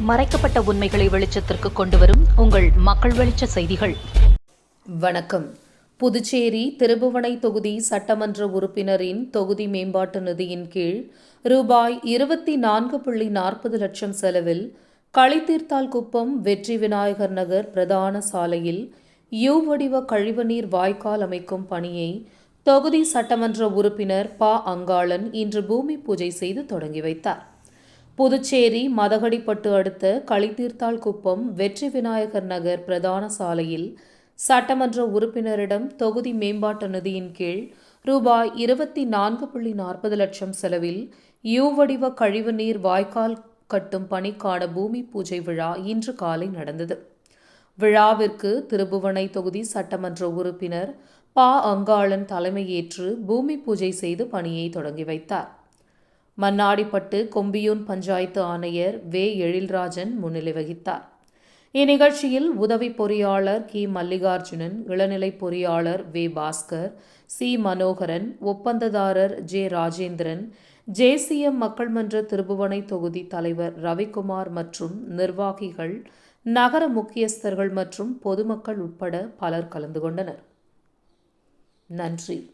மறைக்கப்பட்ட உண்மைகளை வெளிச்சத்திற்கு கொண்டுவரும் உங்கள் மக்கள் வெளிச்ச செய்திகள். வணக்கம். புதுச்சேரி திருபுவனை தொகுதி சட்டமன்ற உறுப்பினரின் தொகுதி மேம்பாட்டு நிதியின் கீழ் ரூபாய் இருபத்தி நான்கு புள்ளி நாற்பது லட்சம் செலவில் களித்தீர்த்தால் குப்பம் வெற்றி விநாயகர் நகர் பிரதான சாலையில் யூ வடிவ கழிவுநீர் வாய்க்கால் அமைக்கும் பணியை தொகுதி சட்டமன்ற உறுப்பினர் ப அங்காளன் இன்று பூமி பூஜை செய்து தொடங்கி வைத்தார். புதுச்சேரி மதகடிப்பட்டு அடுத்த களித்தீர்த்தாள் குப்பம் வெற்றி விநாயகர் நகர் பிரதான சாலையில் சட்டமன்ற உறுப்பினரிடம் தொகுதி மேம்பாட்டு நிதியின் கீழ் ரூபாய் இருபத்தி நான்கு புள்ளி நாற்பது லட்சம் செலவில் யூ வடிவ கழிவுநீர் வாய்க்கால் கட்டும் பணிக்கான பூமி பூஜை விழா இன்று காலை நடந்தது. விழாவிற்கு திருபுவனை தொகுதி சட்டமன்ற உறுப்பினர் பா. அங்காளன் தலைமையேற்று பூமி பூஜை செய்து பணியை தொடங்கி வைத்தார். மண்ணாடிப்பட்டு கொம்பியூன் பஞ்சாயத்து ஆணையர் வே. எழில்ராஜன் முன்னிலை வகித்தார். இந்நிகழ்ச்சியில் உதவி பொறியாளர் கி. மல்லிகார்ஜுனன் இளநிலை பொறியாளர் வே. பாஸ்கர் சி. மனோகரன் ஒப்பந்ததாரர் ஜே. ராஜேந்திரன் ஜேசிஎம் மக்கள் மன்ற திருபுவனை தொகுதி தலைவர் ரவிக்குமார் மற்றும் நிர்வாகிகள் நகர முக்கியஸ்தர்கள் மற்றும் பொதுமக்கள் உட்பட பலர் கலந்து கொண்டனர். நன்றி.